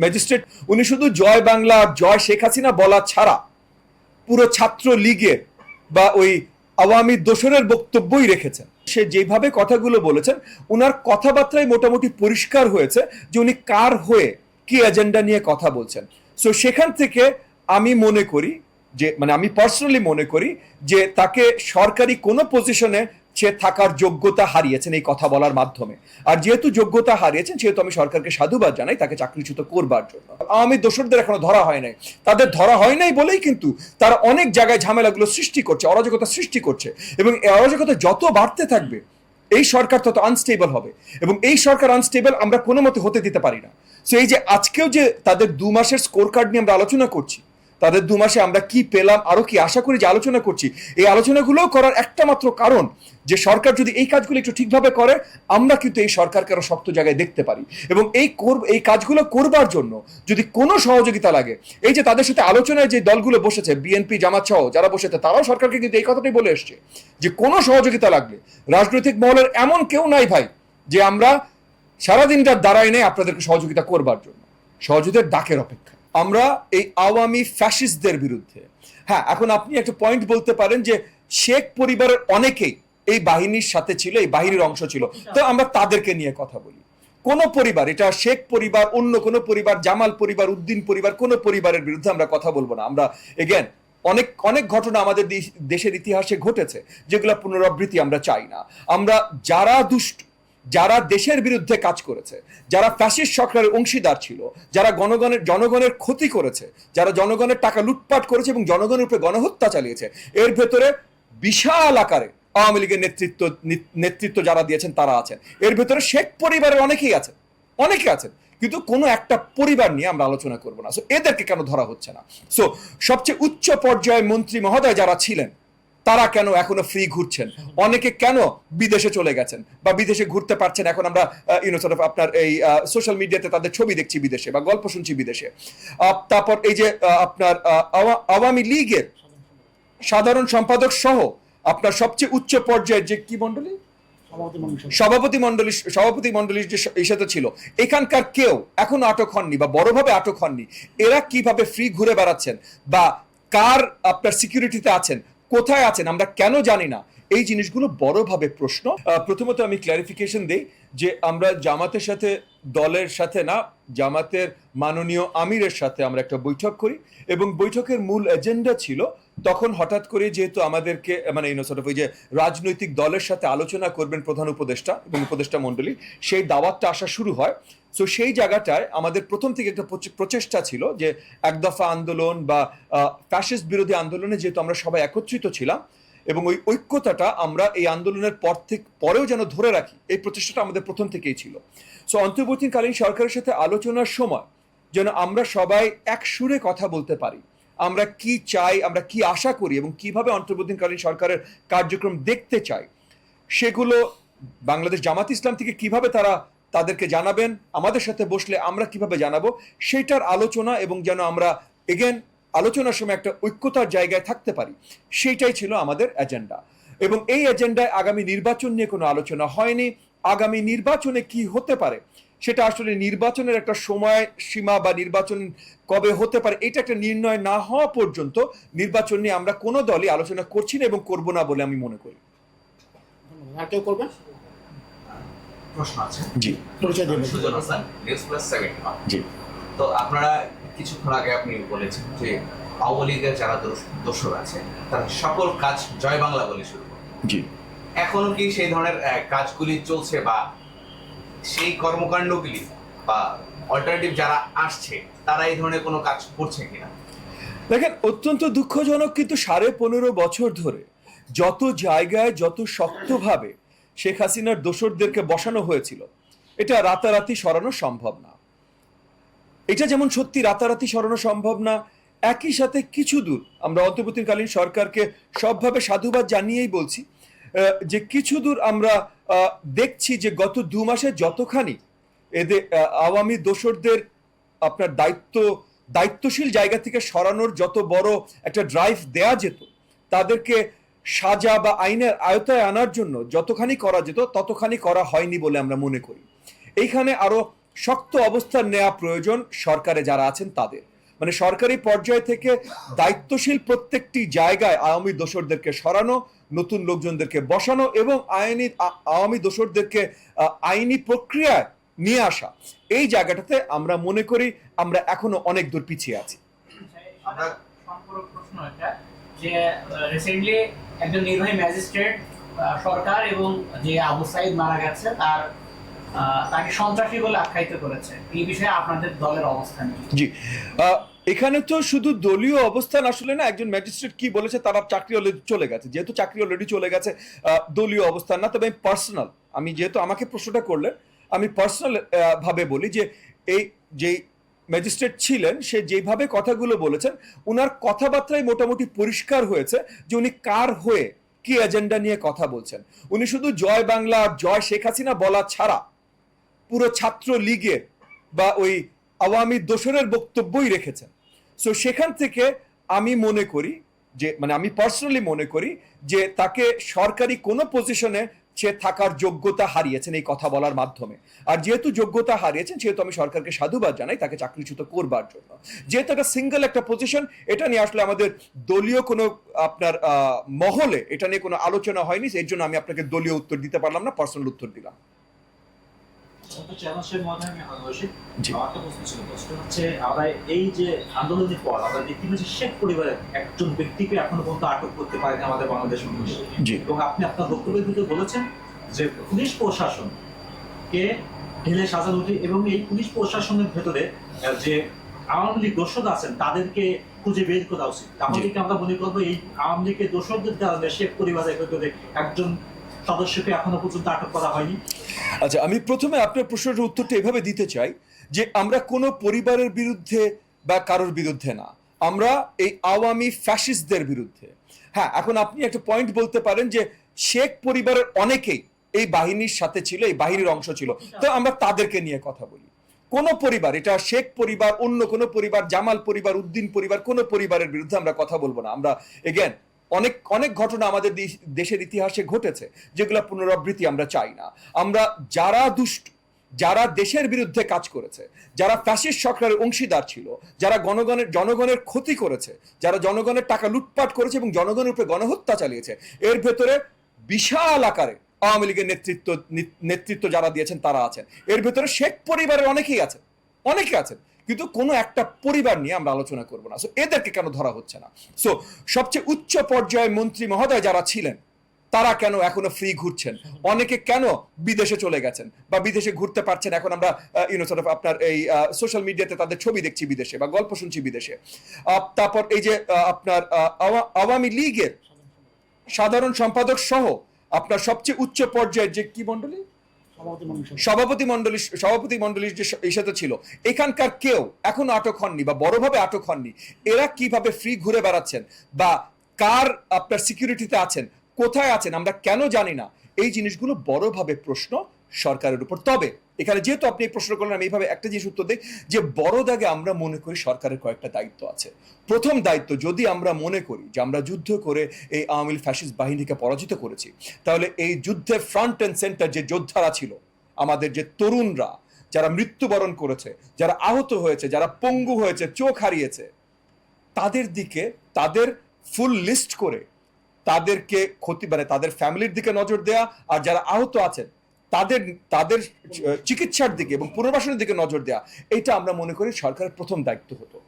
Magistrate, উনি শুধু জয় বাংলা জয় শেখ হাসিনা বলা ছাড়া পুরো ছাত্র লীগের বা ওই আওয়ামী দোসরের বক্তব্যই রেখেছেন। সে যেভাবে কথাগুলো বলেছেন, উনার কথাবার্তায় মোটামুটি পরিষ্কার হয়েছে যে উনি কার হয়ে কি এজেন্ডা নিয়ে কথা বলছেন। সো সেখান থেকে আমি মনে করি যে মানে আমি পার্সোনালি মনে করি যে তাকে সরকারি কোনো পজিশনে সে থাকার যোগ্যতা হারিয়েছেন এই কথা বলার মাধ্যমে। আর যেহেতু যোগ্যতা হারিয়েছেন, সেহেতু আমি সরকারকে সাধুবাদ জানাই, তাকে চাকরিচ্যুত করবার জন্য। আওয়ামী দোসরদের এখনও ধরা হয় নাই। তাদের ধরা হয় নাই বলেই কিন্তু তারা অনেক জায়গায় ঝামেলাগুলো সৃষ্টি করছে, অরাজকতা সৃষ্টি করছে। এবং এই অরাজকতা যত বাড়তে থাকবে, এই সরকার তত আনস্টেবল হবে। এবং এই সরকার আনস্টেবল আমরা কোনো মতে হতে দিতে পারি না। সো এই যে আজকেও যে তাদের দু মাসের স্কোর কার্ড নিয়ে আমরা আলোচনা করছি তাদের দু মাসে আমরা কি পেলাম, আরও কি আশা করি যে আলোচনা করছি। এই আলোচনাগুলো করার একটা মাত্র কারণ যে সরকার যদি এই কাজগুলো একটু ঠিকভাবে করে, আমরা কিন্তু এই সরকারকে আরও শক্ত জায়গায় দেখতে পারি। এবং এই এই কাজগুলো করবার জন্য যদি কোনো সহযোগিতা লাগে, এই যে তাদের সাথে আলোচনায় যে দলগুলো বসেছে, বিএনপি, জামাত সহ যারা বসেছে, তারাও সরকারকে কিন্তু এই কথাটাই বলে এসছে যে কোনো সহযোগিতা লাগলে রাজনৈতিক মহলের এমন কেউ নাই ভাই যে আমরা সারাদিনটা দাঁড়াই নেই আপনাদেরকে সহযোগিতা করবার জন্য। সহযোগিতার ডাকের অপেক্ষা। আমরা এই আওয়ামী ফ্যাসিস্টদের বিরুদ্ধে। হ্যাঁ এখন আপনি একটা পয়েন্ট বলতে পারেন যে শেখ পরিবারের অনেকেই এই বাহিনীর সাথে ছিল, এই বাহিনীর অংশ ছিল। তো আমরা তাদেরকে নিয়ে কথা বলি। কোন পরিবার, এটা শেখ পরিবার, অন্য কোন পরিবার, জামাল পরিবার, উদ্দিন পরিবার, কোন পরিবারের বিরুদ্ধে আমরা কথা বলব না। আমরা এগেন অনেক অনেক ঘটনা আমাদের দেশ- দেশের ইতিহাসে ঘটেছে, যেগুলো পুনরাবৃত্তি আমরা চাই না। আমরা যারা দুষ্ট যারা দেশের বিরুদ্ধে কাজ করেছে, যারা ফ্যাসিস্ট সরকারের অংশীদার ছিল, যারা গণগণের, জনগণের ক্ষতি করেছে, যারা জনগণের টাকা লুটপাট করেছে এবং জনগণের উপরে গণহত্যা চালিয়েছে, এর ভেতরে বিশাল আকারে আওয়ামী লীগের নেতৃত্ব নেতৃত্ব যারা দিয়েছেন তারা আছেন। এর ভেতরে শেখ পরিবারের অনেকেই আছেন, অনেকে আছেন, কিন্তু কোনো একটা পরিবার নিয়ে আমরা আলোচনা করব না। সো এদেরকে কেন ধরা হচ্ছে না? সো সবচেয়ে উচ্চ পর্যায়ের মন্ত্রী মহোদয় যারা ছিলেন তারা কেন এখনও ফ্রি ঘুরছেন? অনেকে কেন বিদেশে চলে গেছেন? বা বিদেশে ঘুরতে পারছেন? এখন আমরা ইউনো সর্ট আপনার এই সোশ্যাল মিডিয়াতে তাদের ছবি দেখছি বিদেশে বা গল্প শুনছি বিদেশে। তারপর এই যে আপনার আওয়ামী লীগের সাধারণ সম্পাদক সহ আপনার সবচেয়ে উচ্চ পর্যায়ের যে কি মন্ডলী সভাপতি মন্ডলী সভাপতি। মন্ডলী সভাপতি মন্ডলীর যে স- ছিল। এখানকার কেউ এখনও আটক হননি বা বড়ভাবে আটক হননি। এরা কীভাবে ফ্রি ঘুরে বেড়াচ্ছেন? বা কার আপনার সিকিউরিটিতে আছেন? কোথায় আছেন আমরা কেন জানি না। এই জিনিসগুলো বড়ভাবে প্রশ্ন। প্রথমত আমি ক্ল্যারিফিকেশন দিই যে আমরা জামাতের সাথে, দলের সাথে না, জামাতের মাননীয় আমিরের সাথে আমরা একটা বৈঠক করি এবং বৈঠকের মূল এজেন্ডা ছিল তখন হঠাৎ করে যেহেতু আমাদেরকে মানে ইউনো সর্ট ওই যে রাজনৈতিক দলের সাথে আলোচনা করবেন প্রধান উপদেষ্টা এবং উপদেষ্টা মণ্ডলী, সেই দাওয়াতটা আসা শুরু হয়। সো সেই জায়গাটায় আমাদের প্রথম থেকে একটা প্রচেষ্টা ছিল যে এক দফা আন্দোলন বা ফ্যাসিস্ট বিরোধী আন্দোলনে যেহেতু আমরা সবাই একত্রিত ছিলাম এবং ওই ঐক্যতাটা আমরা এই আন্দোলনের পর থেকে, পরেও যেন ধরে রাখি, এই প্রচেষ্টাটা আমাদের প্রথম থেকেই ছিল। সো অন্তর্বর্তীকালীন সরকারের সাথে আলোচনার সময় যেন আমরা সবাই এক সুরে কথা বলতে পারি। আমরা কি চাই, আমরা কি আশা করি এবং কীভাবে অন্তর্বর্তীকালীন সরকারের কার্যক্রম দেখতে চাই, সেগুলো বাংলাদেশ জামাত ইসলাম থেকে কীভাবে তারা তাদেরকে জানাবেন, আমাদের সাথে বসলে আমরা কীভাবে জানাব, সেটার আলোচনা এবং যেন আমরা এগেন আলোচনার সময় একটা ঐক্যতার জায়গায় থাকতে পারি, সেইটাই ছিল আমাদের এজেন্ডা এবং এই এজেন্ডায় আগামী নির্বাচন নিয়ে কোনো আলোচনা হয়নি, আগামী নির্বাচনে কি হতে পারে সেটা আসলে নির্বাচনের একটা সময় সীমা বা নির্বাচন কবে হতে পারে এটা একটা নির্ণয় না হওয়া পর্যন্ত নির্বাচন নিয়ে আমরা কোনো দলই আলোচনা করছি না এবং করব না বলে আমি মনে করি। আর কেউ করবেন? প্রশ্ন আছে। জি। পরিচয় দেবেন Sujan Hasan news plus seven জি। তো আপনারা কিছুক্ষণ আগে আপনি বলেছেন যে আওয়ামী লীগের যারা দোষ- আছে তারা সকল কাজ জয় বাংলা বলে শুরু করে। জি। এখনও কি সেই ধরনের আহ, কাজগুলি চলছে বা সেই কর্মকাণ্ডগুলি বা অল্টারনেটিভ যারা আসছে, তারা এই ধরনের কোনো কাজ করছে কিনা? দেখেন, অত্যন্ত দুঃখজনক কিন্তু সাড়ে পনেরো বছর ধরে যত জায়গায়, যত শক্তভাবে শেখ হাসিনার দোসরদেরকে বসানো হয়েছিল, এটা রাতারাতি সরানো সম্ভব না। এটা যেমন সত্যি রাতারাতি সরানো সম্ভব না, একই সাথে কিছু দূর আমরা অন্তর্বর্তীকালীন সরকারকে সবভাবে সাধুবাদ জানিয়েই বলছি যে কিছু দূর আমরা দেখছি যে গত দু মাসে যতখানি এদের আওয়ামী দোসরদের আপনার দায়িত্ব, দায়িত্বশীল জায়গা থেকে সরানোর যত বড় একটা ড্রাইভ দেয়া যেত, তাদেরকে সাজা বা আইনের আয়তায় আনার জন্য যতখানি করা যেত, ততখানি করা হয়নি বলে আমরা মনে করি। এইখানে আরও শক্ত অবস্থান নেওয়া প্রয়োজন সরকারে যারা আছেন তাদের। মানে সরকারি পর্যায় থেকে দায়িত্বশীল প্রত্যেকটি জায়গায় আওয়ামী দোসরদেরকে সরানো নতুন লোকজনদেরকে বসানো এবং আইনি আওয়ামী দোসরদেরকে আহ, আইনি প্রক্রিয়ায় নিয়ে আসা। এই জায়গাটাতে আমরা মনে করি আমরা এখনও অনেক দূর পিছিয়ে আছি। প্রশ্ন এটা যে রিসেন্টলি একজন নির্বাহী ম্যাজিস্ট্রেট সরকার এবং যে আবু সাইদ মারা গেছে তার তাকে সন্ত্রাসী বলে আখ্যায়িত করেছে। এই বিষয়ে আপনাদের দলের অবস্থান জি। এখানে তো শুধু দলীয় অবস্থান আসলে না, একজন ম্যাজিস্ট্রেট কি বলেছে তারা চাকরি অলরেডি চলে গেছে। যেহেতু চাকরি অলরেডি চলে গেছে দলীয় অবস্থান না, তবে পার্সোনাল আমি যেহেতু আমাকে প্রশ্নটা করলেন, আমি পার্সোনাল ভাবে বলি যে এই যেই ম্যাজিস্ট্রেট ছিলেন, সে যেভাবে কথাগুলো বলেছেন ওনার কথাবার্তায় মোটামুটি পরিষ্কার হয়েছে যে উনি কার হয়ে কি এজেন্ডা নিয়ে কথা বলছেন। উনি শুধু জয় বাংলা জয় শেখ হাসিনা বলা ছাড়া পুরো ছাত্র লীগের বা ওই আওয়ামী দোসরের বক্তব্যই রেখেছেন। সো সেখান থেকে আমি মনে করি যে মানে আমি পার্সোনালি মনে করি যে, তাকে সরকারি কোনো পজিশনে সে থাকার যোগ্যতা হারিয়েছেন এই কথা বলার মাধ্যমে। আর যেহেতু যোগ্যতা হারিয়েছেন, সেহেতু আমি সরকারকে সাধুবাদ জানাই তাকে চাকরিচ্যুত করবার জন্য। যেহেতু একটা সিঙ্গেল একটা পজিশন এটা নিয়ে আসলে আমাদের দলীয় কোনো আপনার মহলে এটা নিয়ে কোনো আলোচনা হয়নি এর জন্য আমি আপনাকে দলীয় উত্তর দিতে পারলাম না পার্সোনাল উত্তর দিলাম। এই যে আন্দোলনের পর আমরা দেখতে পাচ্ছি শেখ পরিবারের একজন ব্যক্তিকে এখনও পর্যন্ত আটক করতে পারেনি আমাদের বাংলাদেশ এবং আপনি আপনার বক্তব্যের ভিতরে বলেছেন যে পুলিশ প্রশাসন কে ঢেলে সাজানো এবং এই পুলিশ প্রশাসনের ভেতরে যে আওয়ামী লীগ দোষক আছেন তাদেরকে খুঁজে বের করা উচিত। তাহলে কি আমরা মনে করব এই আওয়ামী লীগের দোষকদের কারণে শেখ পরিবারের ভেতরে একজন সদস্যকে এখনও পর্যন্ত আটক করা হয়নি। আচ্ছা আমি প্রথমে আপনার প্রশ্নের উত্তরটা এভাবে দিতে চাই যে আমরা কোনো পরিবারের বিরুদ্ধে বা কারোর বিরুদ্ধে না। আমরা এই আওয়ামী ফ্যাসিস্টদের বিরুদ্ধে। হ্যাঁ এখন আপনি একটা পয়েন্ট বলতে পারেন যে শেখ পরিবারের অনেকেই এই বাহিনীর সাথে ছিল, এই বাহিনীর অংশ ছিল। তো আমরা তাদেরকে নিয়ে কথা বলি। কোন পরিবার, এটা শেখ পরিবার, অন্য কোন পরিবার, জামাল পরিবার, উদ্দিন পরিবার, কোন পরিবারের বিরুদ্ধে আমরা কথা বলব না। আমরা এগেন অনেক অনেক ঘটনা আমাদের দেশের ইতিহাসে ঘটেছে, যেগুলো পুনরাবৃত্তি আমরা চাই না। আমরা যারা দুষ্ট, যারা দেশের বিরুদ্ধে কাজ করেছে, যারা ফ্যাসিস্ট সরকারের অংশীদার ছিল, যারা গণগণের, জনগণের ক্ষতি করেছে, যারা জনগণের টাকা লুটপাট করেছে এবং জনগণের উপরে গণহত্যা চালিয়েছে, এর ভেতরে বিশাল আকারে আওয়ামী লীগের নেতৃত্ব নেতৃত্ব যারা দিয়েছেন তারা আছেন। এর ভেতরে শেখ পরিবারের অনেকেই আছেন, অনেকে আছেন। কিন্তু কোনো একটা পরিবার নিয়ে আমরা আলোচনা করব না। সো এদেরকে কেন ধরা হচ্ছে না? সো সবচেয়ে উচ্চ পর্যায়ে মন্ত্রী মহোদয় যারা ছিলেন, তারা কেন এখনও ফ্রি ঘুরছেন? অনেকে কেন বিদেশে চলে গেছেন বা বিদেশে ঘুরতে পারছেন? এখন আমরা ইউনো আপনার এই সোশ্যাল মিডিয়াতে তাদের ছবি দেখছি বিদেশে বা গল্প শুনছি বিদেশে। তারপর এই যে আপনার আওয়ামী লীগের সাধারণ সম্পাদক সহ আপনার সবচেয়ে উচ্চ পর্যায়ের যে কি মন্ডলী সভাপতি মন্ডলী সভাপতি মন্ডলীর যে স- ছিল, এখানকার কেউ এখনও আটক হননি বা বড়ভাবে আটক হননি। এরা কীভাবে ফ্রি ঘুরে বেড়াচ্ছেন বা কার আপনার সিকিউরিটিতে আছেন, কোথায় আছেন, আমরা কেন জানি না। এই জিনিসগুলো বড়ভাবে প্রশ্ন সরকারের উপর। তবে এখানে যেহেতু আপনি প্রশ্ন করলেন, আমি এইভাবে একটা জিনিস উত্তর দিই যে বড় দাগে আমরা মনে করি সরকারের কয়েকটা দায়িত্ব আছে। প্রথম দায়িত্ব, যদি আমরা মনে করি যে আমরা যুদ্ধ করে এই আওয়ামী লীগ ফ্যাসিস্ট বাহিনীকে পরাজিত করেছি, তাহলে এই যুদ্ধের ফ্রন্ট অ্যান্ড সেন্টার যে যোদ্ধারা ছিল, আমাদের যে তরুণরা, যারা মৃত্যুবরণ করেছে, যারা আহত হয়েছে, যারা পঙ্গু হয়েছে, চোখ হারিয়েছে, তাদের দিকে তাদের ফুল লিস্ট করে তাদেরকে ক্ষতি মানে তাদের ফ্যামিলির দিকে নজর দেওয়া আর যারা আহত আছেন তাদের তাদের চিকিৎসার দিকে এবং পুনর্বাসনের দিকে নজর দেওয়া এটা আমরা মনে করি সরকারের প্রথম দায়িত্ব হতো।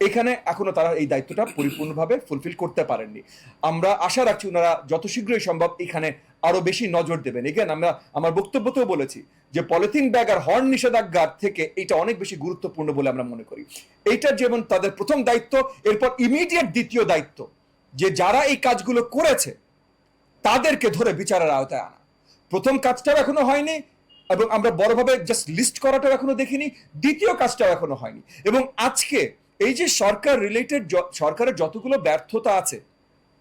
এখানে এখনও তারা এই দায়িত্বটা পরিপূর্ণভাবে ফুলফিল করতে পারেননি। আমরা আশা রাখছি ওনারা যত শীঘ্রই সম্ভব এখানে আরও বেশি নজর দেবেন। এখানে আমরা, আমার বক্তব্যতেও বলেছি যে পলিথিন ব্যাগ আর হর্ন নিষেধাজ্ঞার থেকে এটা অনেক বেশি গুরুত্বপূর্ণ বলে আমরা মনে করি। এইটা যেমন তাদের প্রথম দায়িত্ব, এরপর ইমিডিয়েট দ্বিতীয় দায়িত্ব যে যারা এই কাজগুলো করেছে, তাদেরকে ধরে বিচারের আওতায় আনা। প্রথম কাজটাও এখনও হয়নি এবং আমরা বড়ভাবে জাস্ট লিস্ট করাটাও এখনও দেখিনি, দ্বিতীয় কাজটাও এখনও হয়নি। এবং আজকে এই যে সরকার রিলেটেড সরকারের যতগুলো ব্যর্থতা আছে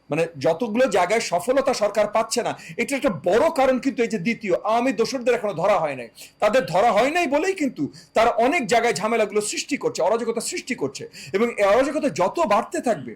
মানে যতগুলো জায়গায় সফলতা সরকার পাচ্ছে না এটা একটা বড় কারণ কিন্তু এই যে দ্বিতীয়, আওয়ামী দোষরদের এখনও ধরা হয় নাই। তাদের ধরা হয় নাই বলেই কিন্তু তারা অনেক জায়গায় ঝামেলাগুলো সৃষ্টি করছে, অরাজকতা সৃষ্টি করছে এবং এই অরাজকতা যত বাড়তে থাকবে,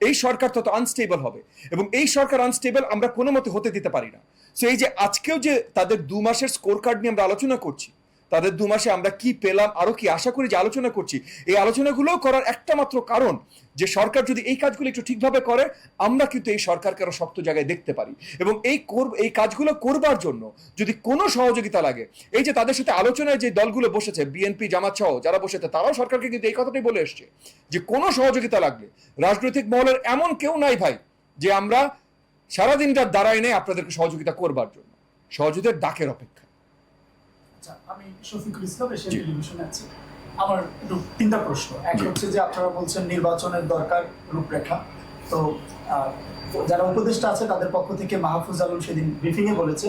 এই সরকার তত আনস্টেবল হবে এবং এই সরকার আনস্টেবল আমরা কোনো মতে হতে দিতে পারি না। সো এই যে আজকেও যে তাদের দু মাসের স্কোর কার্ড নিয়ে আমরা আলোচনা করছি, তাদের দু মাসে আমরা কি পেলাম, আরও কি আশা করি যে আলোচনা করছি, এই আলোচনাগুলো করার একটা মাত্র কারণ যে সরকার যদি এই কাজগুলো একটু ঠিকভাবে করে, আমরা কিন্তু এই সরকারকে আরও শক্ত জায়গায় দেখতে পারি। এবং এই করব, এই কাজগুলো করবার জন্য যদি কোনো সহযোগিতা লাগে, এই যে তাদের সাথে আলোচনায় যে দলগুলো বসেছে, বিএনপি, জামাত সহ যারা বসেছে, তারাও সরকারকে কিন্তু এই কথাটাই বলে এসছে যে কোনো সহযোগিতা লাগলে রাজনৈতিক মহলের এমন কেউ নাই ভাই, যে আমরা সারাদিন রাত দাঁড়াই নেই আপনাদেরকে সহযোগিতা করবার জন্য। সহযোগিতার ডাকের অপেক্ষা। আচ্ছা আমি শফিকুল ইসলাম এশিয়ান টেলিভিশনে আছি। আমার একটু তিনটা প্রশ্ন। এক হচ্ছে যে আপনারা বলছেন নির্বাচনের দরকার রূপরেখা। তো যারা উপদেষ্টা আছে তাদের পক্ষ থেকে মাহফুজ আলম সেদিন ব্রিফিংয়ে বলেছে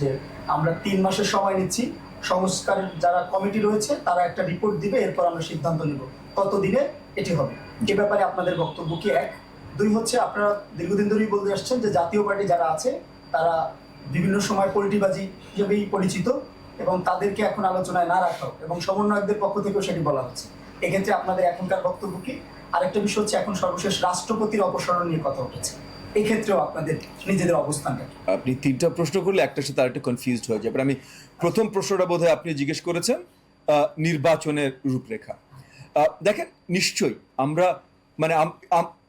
যে আমরা তিন মাসের সময় নিচ্ছি। সংস্কারের যারা কমিটি রয়েছে তারা একটা রিপোর্ট দিবে এরপর আমরা সিদ্ধান্ত নিব। কত দিনে এটি হবে। এ ব্যাপারে আপনাদের বক্তব্য কি এক? দুই হচ্ছে আপনারা দীর্ঘদিন ধরেই বলতে আসছেন যে জাতীয় পার্টি যারা আছে, তারা বিভিন্ন সময় পলিটিবাজি হিসেবেই পরিচিত এবং তাদেরকে এখন আলোচনায় না রাখা এবং সমন্বয়কদের পক্ষ থেকেও সেটি বলা হচ্ছে। এক্ষেত্রে আপনাদের এখনকার বক্তব্য কি? আরেকটা বিষয় হচ্ছে এখন সর্বশেষ রাষ্ট্রপতির অপসারণ নিয়ে কথা উঠেছে। এক্ষেত্রেও আপনাদের নিজেদের অবস্থানটা আপনি তিনটা প্রশ্ন করলে একটার সাথে আরেকটা কনফিউজড হয়ে যাবে আমি প্রথম প্রশ্নটা বোধহয় আপনি জিজ্ঞেস করেছেন নির্বাচনের রূপরেখা। দেখেন, নিশ্চয়ই আমরা মানে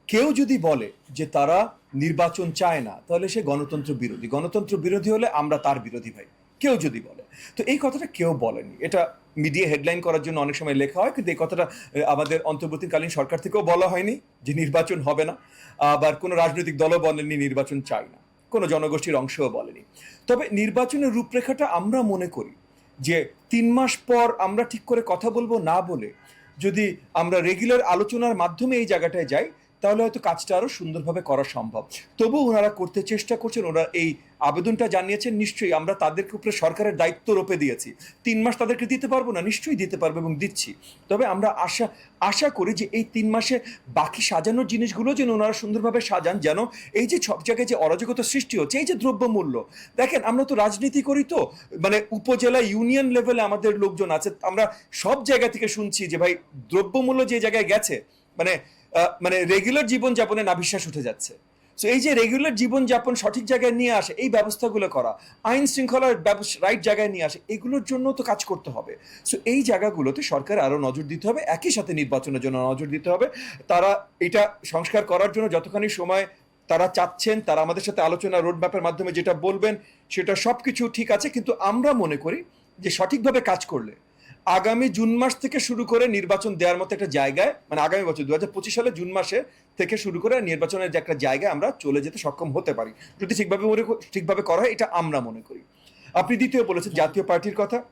কেউ যদি বলে যে তারা নির্বাচন চায় না, তাহলে সে গণতন্ত্র বিরোধী। গণতন্ত্র বিরোধী হলে আমরা তার বিরোধী ভাই। কেউ যদি বলে। তো এই কথাটা কেউ বলেনি। এটা মিডিয়া হেডলাইন করার জন্য অনেক সময় লেখা হয়, কিন্তু এই কথাটা আমাদের অন্তর্বর্তীকালীন সরকার থেকেও বলা হয়নি যে নির্বাচন হবে না। আবার কোনো রাজনৈতিক দলও বলেনি নির্বাচন চাই না। কোনো জনগোষ্ঠীর অংশও বলেনি। তবে নির্বাচনের রূপরেখাটা আমরা মনে করি যে তিন মাস পর আমরা ঠিক করে কথা বলব না বলে যদি আমরা রেগুলার আলোচনার মাধ্যমে এই জায়গাটায় যাই তাহলে হয়তো কাজটা আরও সুন্দরভাবে করা সম্ভব। তবু ওনারা করতে চেষ্টা করছেন, ওরা এই আবেদনটা জানিয়েছেন, নিশ্চয়ই আমরা তাদেরকে উপরে সরকারের দায়িত্ব রোপে দিয়েছি। তিন মাস তাদেরকে দিতে পারব না, নিশ্চয়ই দিতে পারব এবং দিচ্ছি। তবে আমরা আশা আশা করি যে এই তিন মাসে বাকি সাজানোর জিনিসগুলো যেন ওনারা সুন্দরভাবে সাজান, যেন এই যে সব জায়গায় যে অরাজকতা সৃষ্টি হচ্ছে, এই যে দ্রব্যমূল্য, দেখেন আমরা তো রাজনীতি করি তো মানে উপজেলা ইউনিয়ন লেভেলে আমাদের লোকজন আছে, আমরা সব জায়গা থেকে শুনছি যে ভাই দ্রব্যমূল্য যে জায়গায় গেছে মানে মানে রেগুলার জীবনযাপনে নাভিশ্বাস উঠে যাচ্ছে। সো এই যে রেগুলার জীবনযাপন সঠিক জায়গায় নিয়ে আসে, এই ব্যবস্থাগুলো করা, আইন শৃঙ্খলার রাইট জায়গায় নিয়ে আসে, এগুলোর জন্য তো কাজ করতে হবে। সো এই জায়গাগুলোতে সরকার আরও নজর দিতে হবে, একই সাথে নির্বাচনের জন্য নজর দিতে হবে। তারা এটা সংস্কার করার জন্য যতখানি সময় তারা চাচ্ছেন, তারা আমাদের সাথে আলোচনা রোড ম্যাপের মাধ্যমে যেটা বলবেন, সেটা সব কিছু ঠিক আছে। কিন্তু আমরা মনে করি যে সঠিকভাবে কাজ করলে আগামী জুন মাস থেকে শুরু করে নির্বাচন দেওয়ার মতো একটা জায়গায় মানে আগামী বছর দু হাজার পঁচিশ সালে জুন মাসে থেকে শুরু করে নির্বাচনের যে একটা জায়গায় আমরা চলে যেতে সক্ষম হতে পারি। যদি ঠিকভাবে মনে ঠিকভাবে করা হয়, এটা আমরা মনে করি। আপনি দ্বিতীয় বলেছেন জাতীয় পার্টির কথা।